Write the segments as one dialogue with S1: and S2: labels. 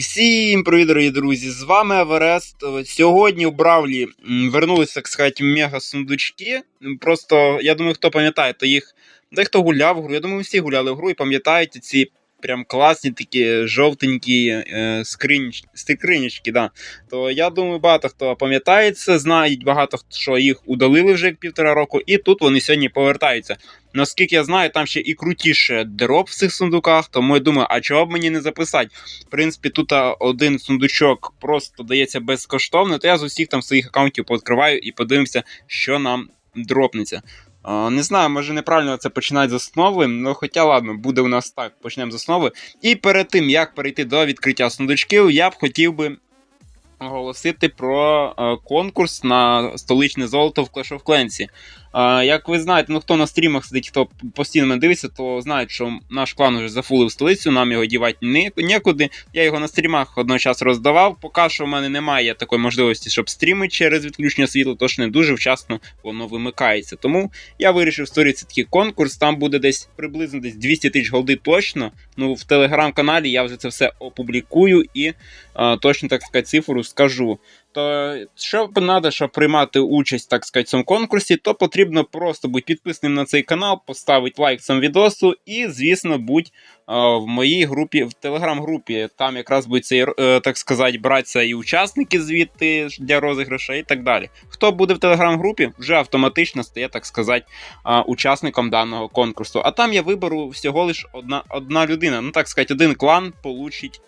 S1: Всім привіт, дорогі друзі! З вами Аверест. Сьогодні в Бравлі вернулися, так сказати, мега сундучки. Просто я думаю, хто пам'ятає, то їх дехто гуляв в гру. Я думаю, всі гуляли в гру і пам'ятають ці прям класні такі жовтенькі е, скринч, скринічки. Да. То я думаю, багато хто пам'ятає це, знають багато хто, що їх удалили вже як півтора року, і тут вони сьогодні повертаються. Наскільки я знаю, там ще і крутіше дроп в цих сундуках, тому я думаю, а чого б мені не записати? В принципі, тут один сундучок просто дається безкоштовно, то я з усіх там своїх аккаунтів пооткриваю і подивимося, що нам дропнеться. Не знаю, може неправильно це починати з основи, ну хоча ладно, буде у нас так, почнемо з основи. І перед тим, як перейти до відкриття сундучків, я б хотів би оголосити про е, конкурс на столичне золото в Clash of Clans. Як ви знаєте, ну хто на стрімах сидить, хто постійно мене дивиться, то знають, що наш клан вже зафулив столицю, нам його дівати нікуди. Я його на стрімах одночас роздавав. Поки що в мене немає такої можливості, щоб стрімити через відключення світла, тож не дуже вчасно воно вимикається. Тому я вирішив створити такий конкурс. Там буде десь приблизно десь 200 тисяч голди точно. Ну в телеграм-каналі я вже це все опублікую і е, точно так сказати цифру скажу. То що треба, щоб приймати участь, так сказати, в цьому конкурсі, то потрібно просто бути підписним на цей канал, поставити лайк цьому відосу і, звісно, будь е, в моїй групі, в телеграм-групі. Там якраз будуть цей, е, так сказати, братися і учасники звідти для розіграшу і так далі. Хто буде в телеграм-групі, вже автоматично стає, так сказати, е, учасником даного конкурсу. А там я виберу всього лиш одна, одна людина. Ну, так сказати, один клан получить.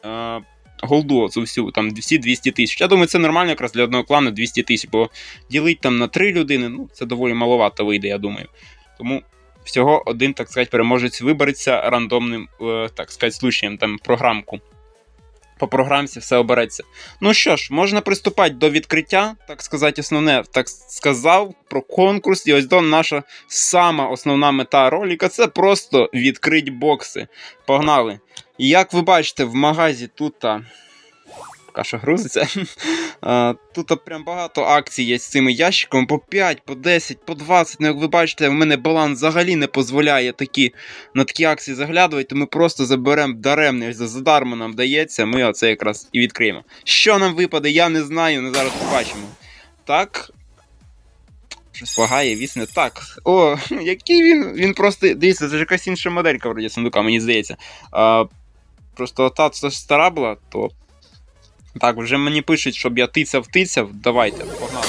S1: Голду цю всю, там всі 200 тисяч. Я думаю, це нормально якраз для одного клану 200 тисяч, бо ділить там на три людини, ну це доволі маловато вийде, я думаю. Тому всього один, так сказати, переможець вибереться рандомним, е, так сказати, случаєм, там програмку. По програмці все обереться. Ну що ж, можна приступати до відкриття, так сказати, основне, так сказав про конкурс. І ось до наша сама основна мета роліка це просто відкрити бокси. Погнали! Як ви бачите, в магазі тут. Що грузиться. Тут прям багато акцій є з цими ящиками по 5, по 10, по 20. Ну, як ви бачите, в мене баланс взагалі не дозволяє такі, на такі акції заглядувати, то ми просто заберемо даремне, задармо нам дається, ми оце якраз і відкриємо. Що нам випаде, я не знаю, ми зараз побачимо. Так. Щось лагає, вісне. Так. О, який він. Він просто. Дивіться, це ж якась інша моделька вроді сундука, мені здається. А, Просто та це стара була, то. Так, вже мені пишуть, щоб я тицяв тицяв. Давайте, погнали.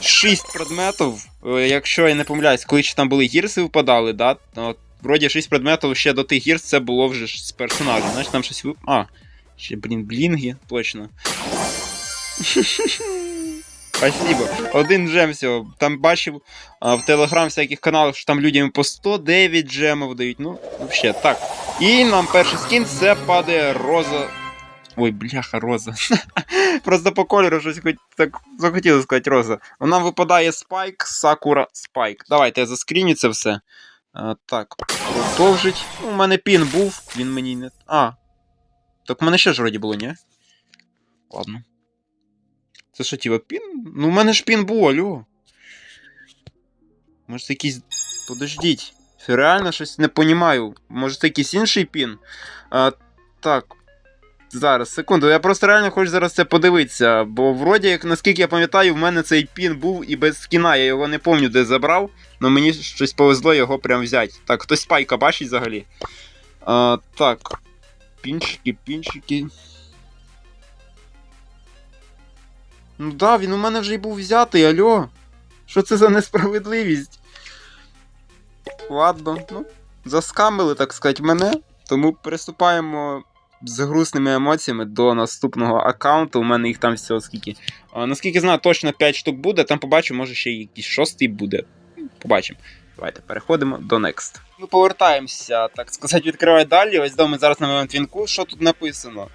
S1: Шість предметів. Е, Якщо я не помиляюсь, коли ще там були гірси випадали, да? Вроді 6 предметів ще до тих гірс, це було вже з персонажа. Значить там щось ви. А, ще, блін, блінги, точно. Спасибо. Один джем всього. Там бачив а, в телеграм всяких каналах, що там людям по 109 джемів дають. Ну, взагалі, так. І нам перший скін це падає роза. Ой, бляха, роза. Просто по кольору щось хоч так захотілося сказати роза. Нам випадає спайк, сакура, спайк. Давайте я заскріню це все. А, так, продовжить. У мене пін був, він мені не. А. Так в мене ще ж вроді було, ні? Ладно. Це що, тіва пін? Ну, у мене ж пін був, алло. Може, це якийсь. Подождіть. Реально щось не понімаю. Може, це якийсь інший пін? А, так. Зараз, секунду, я просто реально хочу зараз це подивитися. Бо вроді, як наскільки я пам'ятаю, в мене цей пін був і без скіна, я його не пам'ятаю, де забрав, але мені щось повезло його прям взяти. Так, хтось спайка бачить взагалі. А, так. Пінчики, пінчики. Ну да, він у мене вже й був взятий, альо. Що це за несправедливість? Ладно, ну, заскамили, так сказати, мене. Тому приступаємо з грустними емоціями до наступного аккаунту. У мене їх там всього скільки. А, наскільки знаю, точно 5 штук буде, там побачимо, може ще якийсь шостий буде. Побачимо. Давайте переходимо до Next. Ми повертаємося, так сказати, відкривай далі. Ось ми зараз на момент вінку. Що тут написано?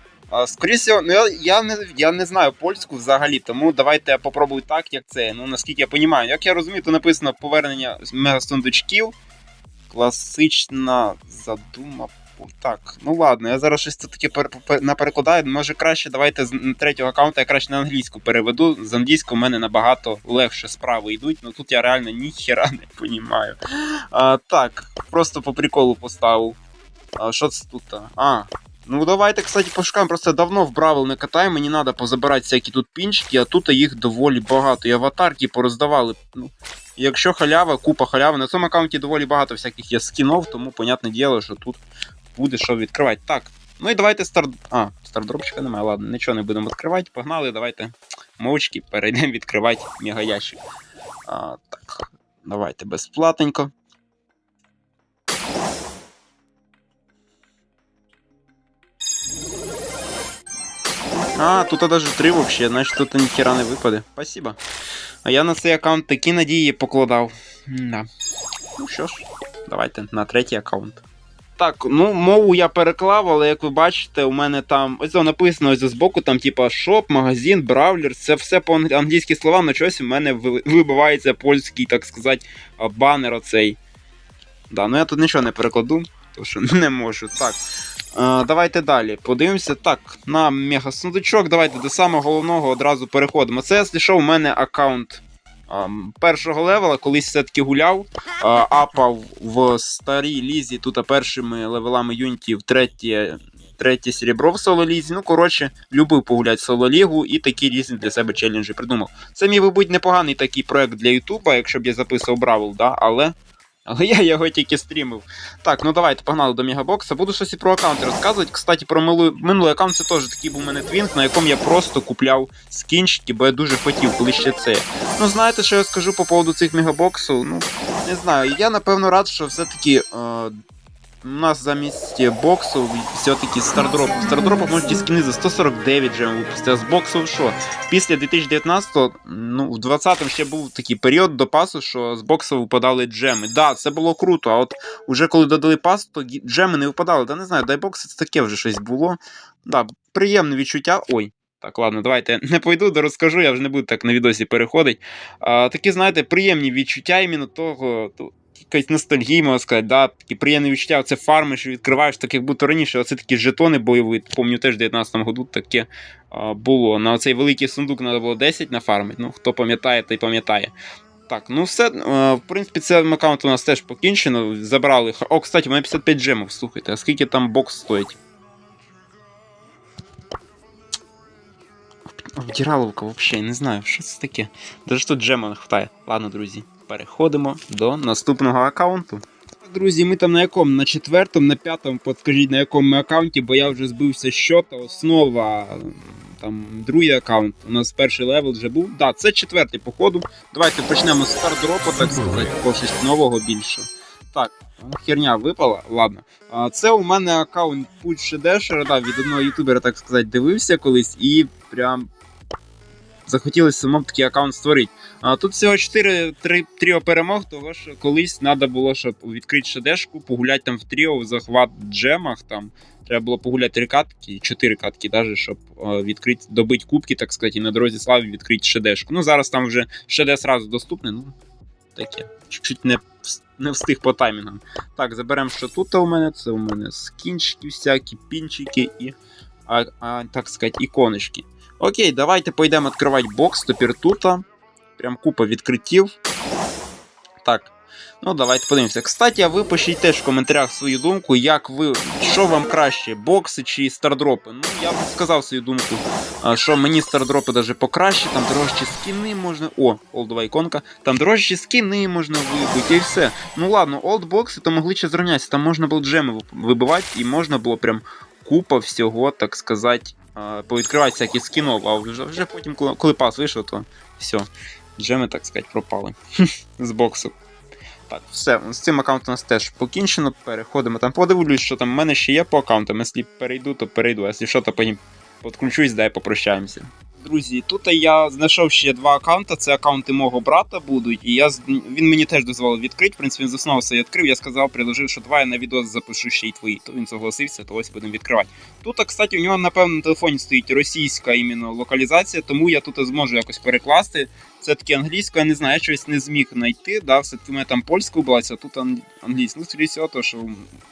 S1: Скоріше, ну я, я, не, я не знаю польську взагалі, тому давайте я попробую так, як це. Ну наскільки я розумію. Як я розумію, то написано повернення мегасундучків. Класична задума. Так, ну ладно, я зараз щось тут таке пер, пер, наперекладаю. Може краще давайте з третього аккаунта я краще на англійську переведу. З англійською в мене набагато легше справи йдуть, ну тут я реально ніхера не розумію. А, Так, просто по приколу поставив. А, Що це тут? А, Ну давайте, кстати, пошукаємо. Просто давно в Бравл не катаю, мені треба позабирати всякі тут пінчики, а тут їх доволі багато. І аватарки пороздавали. Ну, якщо халява, купа халяви. На цьому аккаунті доволі багато всяких є скінов, тому, понятне діло, що тут буде що відкривати. Так. Ну і давайте стар... А, стардропчика немає, ладно, нічого не будемо відкривати. Погнали, давайте мовчки перейдемо відкривати мегаящик. А, так, давайте безплатненько. А, тут даже три вообще, значить тут ніхіра не випаде. Спасибо. А я на цей аккаунт такі надії покладав. Да. Ну що ж, давайте на третій аккаунт. Так, ну мову я переклав, але як ви бачите, у мене там ось написано ось збоку, там типа шоп, магазин, бравлер, це все по англійські слова, на чогось у мене вибивається польський, так сказати, а, банер оцей. Да, ну я тут нічого не перекладу, тому що не можу. Так. Е, давайте далі. Подивимося. Так, на мегасундучок. Давайте до самого головного одразу переходимо. Це, якщо що, у мене аккаунт першого левела, колись все-таки гуляв. апав в старій лізі, тут першими левелами юнітів третє, третє серебро в соло-лізі. Ну, коротше, любив погуляти соло-лігу і такі різні для себе челенджі придумав. Це міг би бути непоганий такий проект для Ютуба, якщо б я записував Бравл, да, але. Але я його тільки стрімив. Так, ну давайте погнали до Мегабокса. Буду щось і про аккаунти розказувати. Кстати, про минулий, минулий аккаунт це теж такий був у мене твінк, на якому я просто купляв скінчики, бо я дуже хотів, коли ще це. Ну, знаєте, що я скажу по поводу цих мегабоксів? Ну, не знаю. Я напевно рад, що все-таки. Е, у нас замість боксу все-таки стардроп. В стардропах можуть ті скіни за 149 джем випустити, а з боксу що? Після 2019-го, ну, в 20-му ще був такий період до пасу, що з боксу випадали джеми. Да, це було круто, а от уже коли додали пас, то джеми не випадали. Да не знаю, дай бокс це таке вже щось було. Да, приємне відчуття. Ой. Так, ладно, давайте не пойду, да розкажу, я вже не буду так на відосі переходити. А, такі, знаєте, приємні відчуття іменно того. Якась ностальгія, можна сказати, да, такі приємні відчуття, це фарми, що відкриваєш, так як будто раніше, оце такі жетони бойові, пам'ятаю, теж в 19-му году таке а, було. На цей великий сундук треба було 10 нафармити, ну, хто пам'ятає, той пам'ятає. Так, ну все, е, в принципі, цей аккаунт у нас теж покінчено, забрали. О, кстати, у мене 55 джемів, слухайте, а скільки там бокс стоїть? Обдіраловка взагалі, не знаю, що це таке. Даже тут джема не хватає. Ладно, друзі, переходимо до наступного аккаунту. Друзі, ми там на якому? На четвертому, на п'ятому, подскажіть на якому ми аккаунті, бо я вже збився з щота. Основа там другий аккаунт. У нас перший левел вже був. Да, це четвертий, походу. Давайте почнемо з стардропу, так сказати, по щось нового більше. Так, херня випала, ладно. А, це у мене аккаунт Put Dasher, да, від одного ютубера, так сказати, дивився колись і прям захотілося самому такий аккаунт створити. А, тут всього 4 3, тріо перемог, того що колись треба було, щоб відкрити шедешку, погуляти там в тріо, в захват джемах. Там треба було погуляти три катки, 4 катки, даже, щоб е, відкрити, добити кубки, так сказати, і на дорозі слави відкрити шедешку. Ну зараз там вже шеде сразу доступне, ну таке. Чуть-чуть не, не встиг по таймінгам. Так, заберемо, що тут у мене. Це у мене скінчики всякі, пінчики і, а, а, так сказати, іконочки. Окей, давайте пойдемо відкривати бокс. Тепер тут. Прям купа відкриттів. Так. Ну, давайте подивимося. Кстати, а ви пишіть теж в коментарях свою думку, як ви, що вам краще, бокси чи стардропи. Ну, я б сказав свою думку, що мені стардропи даже покраще, там дорожчі скіни можна. О, олдова іконка. Там дорожчі скіни можна вибити і все. Ну ладно, олдбокси то могли ще зрівнятися, там можна було джеми вибивати, і можна було прям купа всього, так сказати, повідкривати всякі скінов, а вже, вже потім, коли, коли пас вийшов, то все. Джеми, так сказати, пропали з боксу. Так, все, з цим аккаунтом у нас теж покінчено. Переходимо там. Подивлюсь, що там в мене ще є по аккаунтам. Якщо перейду, то перейду. А якщо що, то потім підключусь, дай попрощаємося. Друзі, тут я знайшов ще два аккаунти. Це аккаунти мого брата будуть, і я він мені теж дозволив відкрити. В принципі, він з основи все відкрив. Я сказав, предложив, що давай я на відео запишу ще й твої. То він согласився, то ось будемо відкривати. Тут, кстати, у нього, напевно, на телефоні стоїть російська іменно локалізація, тому я тут зможу якось перекласти. Це таки англійською, я не знаю, я щось не зміг знайти. Да, все таки у мене там польська була, а тут англійська. Ну, скоріше всього, то, що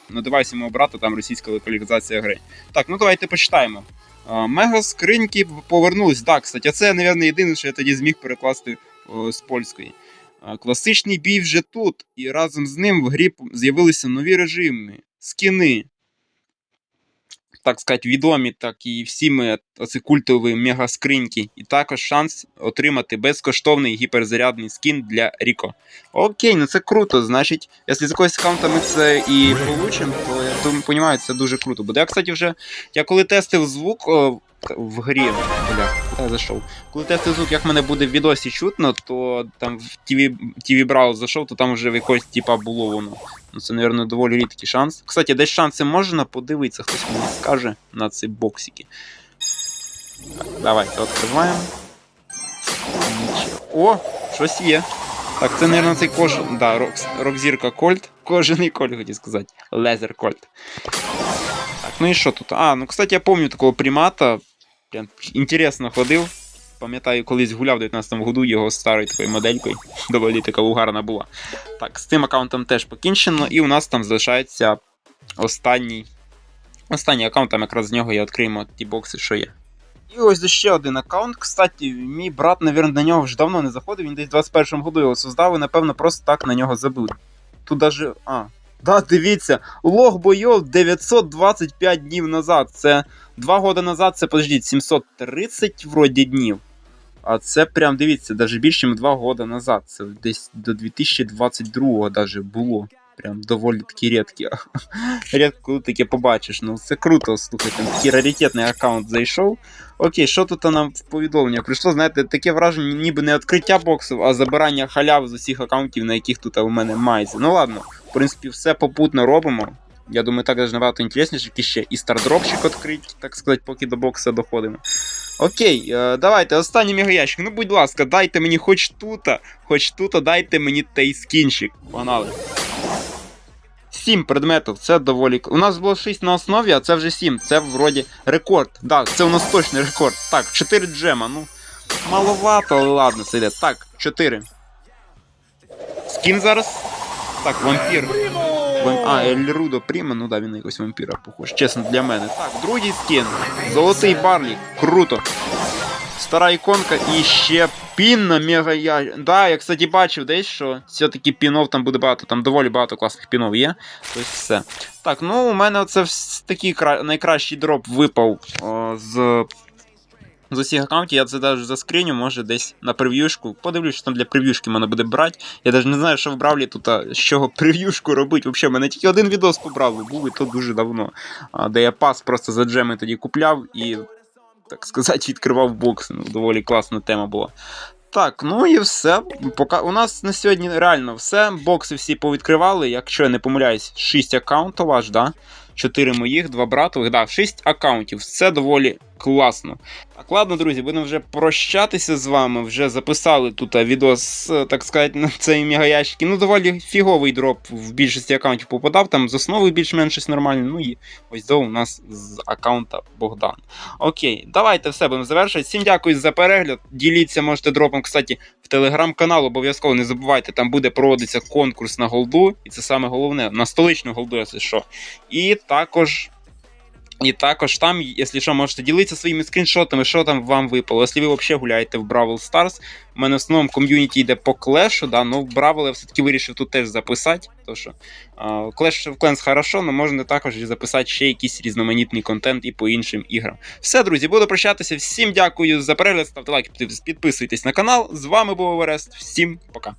S1: на девайсі мого брата там російська локалізація гри. Так, ну давайте почитаємо. Мега скриньки повернулись. Так, кстати, це, мабуть, єдине, що я тоді зміг перекласти з польської. Класичний бій вже тут, і разом з ним в грі з'явилися нові режими, скіни. Так сказати, відомі, так і всі ми оці культові мегаскриньки. І також шанс отримати безкоштовний гіперзарядний скін для Ріко. Окей, ну це круто. Значить, якщо з якогось аккаунта ми це і получимо, то я думаю, це дуже круто буде. Я, кстати, вже я коли тестив звук в грі, бля, куди я зайшов? Коли тестив звук, як мене буде в відосі чутно, то там в TV, TV Browse зайшов, то там вже в якось типа було воно. Ну це, мабуть, доволі рідкий шанс. Кстати, десь шанси можна подивитися, хтось мені скаже на ці боксики. Так, давайте відкриваємо. О, щось є. Так, це, мабуть, цей кош... Да, рок... рок-зірка Кольт. Кожаний кольт, хотів сказати. Лезер Кольт. Так, ну і що тут? А, ну, кстати, я пам'ятаю такого примата. Прям інтересно ходив. Пам'ятаю, колись гуляв в 19-му году його старою такою моделькою. Доволі така угарна була. Так, з цим аккаунтом теж покінчено, і у нас там залишається останній. Останній аккаунт, там якраз з нього і відкриємо ті бокси, що є. І ось ще один аккаунт. Кстати, мій брат, навірно, на нього вже давно не заходив, він десь в 21-му году його создав і, напевно, просто так на нього забив. Тут даже. А. Да, дивіться, лог бойов 925 днів назад. Це 2 роки назад, це подождіть, 730 вроді днів. А це прям дивіться, навіть більше, ніж 2 роки назад. Це десь до 2022 даже було. Прям доволі такі рідкі. Рідко таке побачиш. Ну це круто, слухайте, такий раритетний аккаунт зайшов. Окей, що тут нам в повідомлення прийшло? Знаєте, таке враження, ніби не відкриття боксів, а забирання халяв з усіх аккаунтів, на яких тут у мене майзе. Ну ладно, принципі, все попутно робимо. Я думаю, так даже набагато інтересніше, який ще і стардропчик відкрить, так сказати, поки до бокса доходимо. Окей, е, давайте, останній мегаящик. Ну, будь ласка, дайте мені хоч тут, хоч тут, дайте мені той скінчик. Погнали. 7 предметів, це доволі. У нас було 6 на основі, а це вже 7. Це вроді рекорд. Так, це у нас точно рекорд. Так, 4 джема, ну. Маловато, але ладно, це. Так, 4. Скін зараз. Так, вампір. Вам... А, Ельрудо Пріма, ну да, він на якогось вампіра похож. Чесно, для мене. Так, другий скін. Золотий барлік. Круто. Стара іконка і ще пін на мега я. Да, я, кстати, бачив десь, що все-таки пінов там буде багато, там доволі багато класних пінов є. Тобто все. Так, ну у мене оце такий кра... найкращий дроп випав о, з. З усіх аккаунтів я це навіть заскріню, може десь на прев'юшку. Подивлюсь, що там для прев'юшки мене буде брати. Я навіть не знаю, що в Бравлі тут, а, з чого прев'юшку робити. Взагалі, мене тільки один відос по Бравлі був, і то дуже давно. А, де я пас просто за джеми тоді купляв і так сказати, відкривав бокс. Ну, доволі класна тема була. Так, ну і все. Пока у нас на сьогодні реально все. Бокси всі повідкривали. Якщо я не помиляюсь, 6 аккаунтів аж, да? 4 моїх, 2 братових, да, 6 аккаунтів. Це доволі класно. Так, ладно, друзі, будемо вже прощатися з вами. Вже записали тут а, відос, е, так сказати, на цей мегаящик. Ну, доволі фіговий дроп в більшості аккаунтів попадав. Там з основи більш-менш щось нормальне. Ну і ось до у нас з аккаунта Богдан. Окей, давайте все будемо завершувати. Всім дякую за перегляд. Діліться, можете дропом, кстати, в телеграм-канал. Обов'язково не забувайте, там буде проводитися конкурс на голду. І це саме головне, на столичну голду, якщо що. І також. І також там, якщо що, можете ділитися своїми скріншотами, що там вам випало. Якщо ви взагалі гуляєте в Бравл Stars, у мене в основному ком'юніті йде по клешу, да, ну Бравл я все-таки вирішив тут теж записати. То що Clash of Clans хорошо, але можна також записати ще якийсь різноманітний контент і по іншим іграм. Все, друзі, буду прощатися. Всім дякую за перегляд, ставте лайки, підписуйтесь на канал. З вами був Еверест. Всім пока.